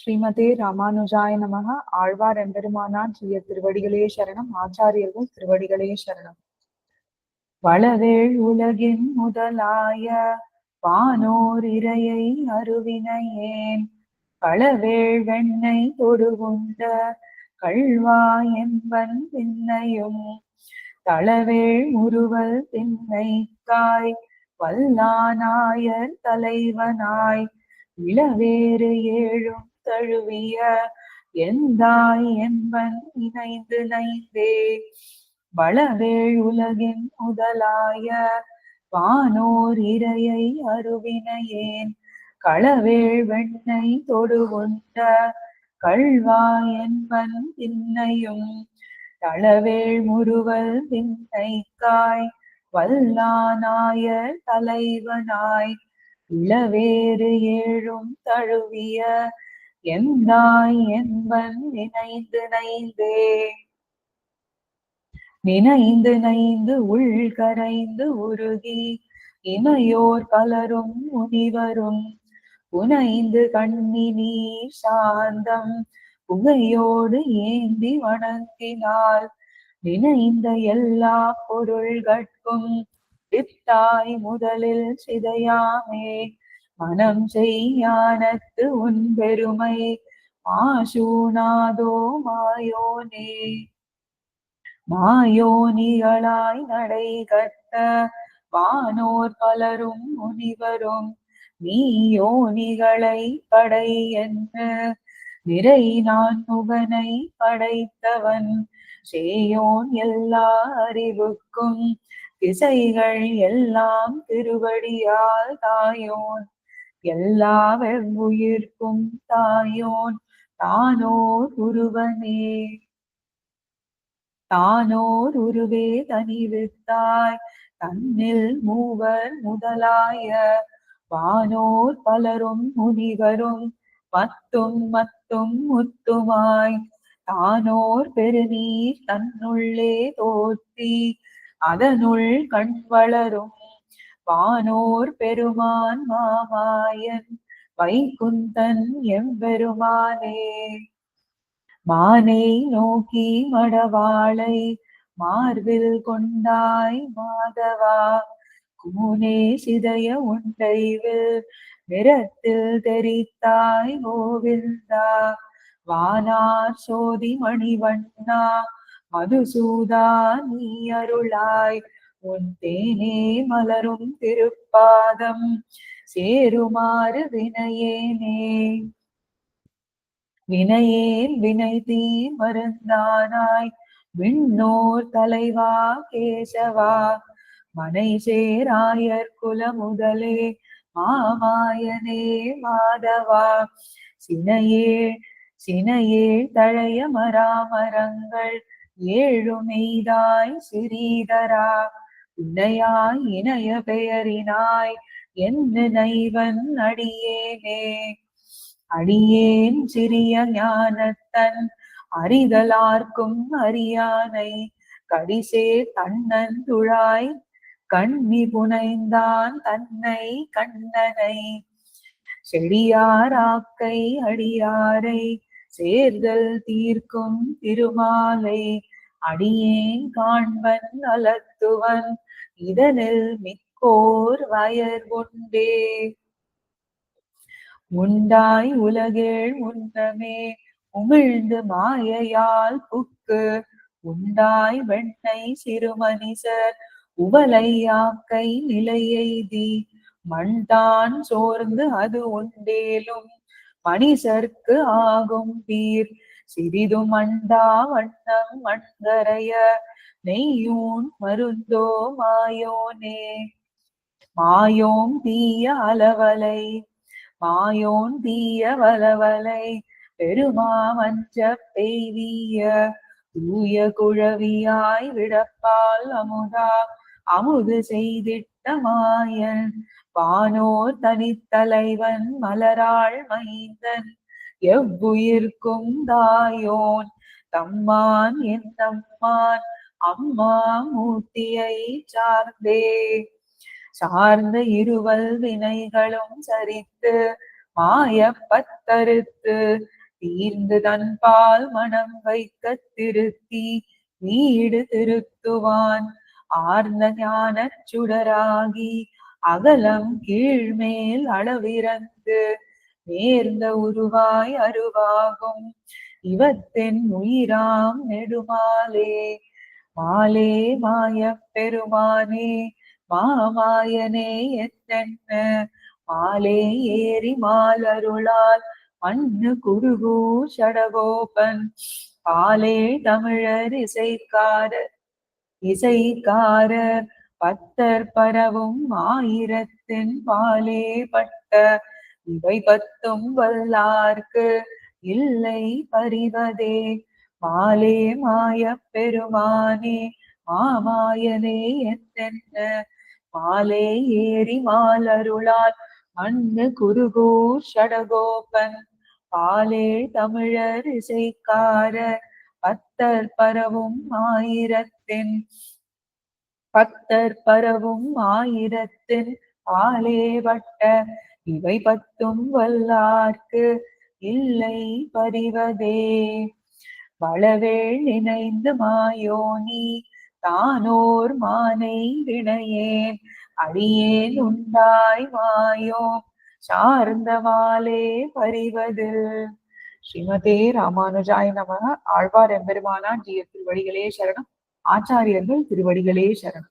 ஸ்ரீமதே ராமானுஜாய நமக ஆழ்வார் எம்பெருமானார் ஸ்ரீய திருவடிகளே சரணம். ஆச்சாரியர்கள் திருவடிகளே சரணம். வளவேள் உலகின் முதலாய வானோர் இறையை அருவினையேன். களவேள் வெண்ணை தொடுகுண்ட கள்வா என்பன் பின்னையும் தளவேள் முறுவல் திண்ணைக்காய் வல்லானாயர் தலைவனாய். இளவேறு ஏழும் தழுவிய எந்தாய் என்பன் இணைந்து நைந்தே. வளவேள் உலகின் முதலாய வானோர் இரையை அருவினையேன். களவேள் வெண்ணை தொடுகொண்ட கள்வா என்பன் திண்ணையும். தளவேள் முருவல் திண்ணைக்காய் வல்லானாய தலைவனாய். இளவேறு ஏழும் தழுவிய எந்தாய் என்பன் நினைந்து நைந்தே. நினைந்து நைந்து உள்கரைந்து உருகி இனையோர் பலரும் முனிவரும். புனைந்து கண்ணினி சாந்தம் புகையோடு ஏந்தி வணங்கினால் நினைந்த எல்லா பொருள்கட்கும் வித்தாய் முதலில் சிதையாமே. மனம் செய்யானத்து உன் பெருமை மாசூனாதோ மாயோனே. மாயோனிகளாய் நடை கத்த வானோர் பலரும் முனிவரும் நீயோனிகளை படை என்று நிறை நான் முகனை படைத்தவன் சேயோன் எல்லா அறிவுக்கும் திசைகள் எல்லாம் திருவடியால் தாயோன். எல்லா உயிர்க்கும் தாயோன் தானோர் உருவனே தானோர் உருவே தனிவித்தாய் தன்னில் மூவர் முதலாய. வானோர் பலரும் முனிவரும் மத்தும் மத்தும் முத்துமாய். தானோர் பெருநீர் தன்னுள்ளே தோற்றி அதனுள் கண் வளரும் வானோர் பெருமான் மாமாயன் வைகுந்தன் எம்பெருமானே. மானை நோக்கி மடவாளை மார்பில் கொண்டாய் மாதவா. கூனே சிதைய உண்டைவில் நிறத்தில் தெரித்தாய் கோவிந்தா. வானார் சோதி மணிவண்ணா மதுசூதா நீ அருளாய். உன் தேனே மலரும் திருப்பாதம் சேருமாறு வினையேனே. வினையேன் வினை தீ மருந்தானாய் விண்ணோர் தலைவா கேசவா. மனை சேராயர் குல முதலே மாமாயனே மாதவா. சினையே சினையே தழைய மராமரங்கள் ஏழு மெய்தாய் சிறீதரா. இணையாய் இணைய பெயரினாய் என்ன நைவன் அடியேனே. அடியேன் சிறிய ஞானத்தன் அறிதலார்க்கும் அறியானை கடிசே தன்னன் துழாய் கண்ணி புனைந்தான் தன்னை கண்ணனை. செடியாராக்கை அடியாரை சேர்தல் தீர்க்கும் திருமாலை அடியேன் காண்பன் அலத்துவன் இதனில் மிக்கோர் வயர் கொண்டே உண்டாய் உலகில் உண்டமே உமிழ்ந்து மாயையால் புக்கு. உண்டாய் வெண்ணை சிறுமனிசர் உவலையாக்கை நிலையெய்தி. மண்தான் சோர்ந்து அது உண்டேலும் மனிதர்க்கு ஆகும் பீர் சிறிது மண்டா வண்ணம் மண்கரைய நெய்யோன் மருந்தோ மாயோனே. மாயோம் தீய அளவலை மாயோன் தீய வலவலை பெருமாமஞ்ச பெய்திய தூய குழவியாய் விடப்பால் அமுதா அமுது செய்திட்ட மாயன். வானோர் தனித்தலைவன் மலராள் மைந்தன். எவ்வுயிர்க்கும் தாயோன் தம்மான் என் தம்மான். அம்மா மூர்த்தியை சார்ந்தே. சார்ந்த இருவல் வினைகளும் சரித்து மாய பத்தறுத்து தீர்ந்து தன்பால் மனம் வைக்க திருத்தி வீடு திருத்துவான். ஆர்ந்த ஞான சுடராகி அகலம் கீழ்மேல் அளவிறந்து நேர்ந்த உருவாய் அருவாகும். இவத்தின் உயிராம் நெடுமாலே. மாலே மாய பெருமானே மாமாயனே எத்தென்ன மாலே ஏறி மாலருளால் மண்ணு குருகு சடகோபன். பாலே தமிழர் இசைக்காரர் இசைக்காரர் பத்தர் பரவும் ஆயிரத்தின் பாலே பட்ட. இவை பத்தும் வல்லார்க்கு இல்லை பறிவதே மாலே மாய பெருமானே மாமாயனே எத்தென்ன மாலே ஏறி மாலருளால் மண்ணு குருகூர் ஷடகோபன் பாலே தமிழர் இசைக்கார பத்தர் பரவும் ஆயிரத்தின் பத்தர் பரவும் ஆயிரத்தின் பாலே வட்ட இவை பத்தும் வல்லார்க்கு இல்லை பறிவதே வளவேள் மாயோ மாயோனி தானோர் மானை வினையேன். அடியேன் உண்டாய் மாயோ சார்ந்தவாலே பறிவது ஸ்ரீமதே ராமானுஜாய நமக. ஆழ்வார் எம்பெருமானா ஜிய திருவடிகளே சரணம். ஆச்சாரியர்கள் திருவடிகளே சரணம்.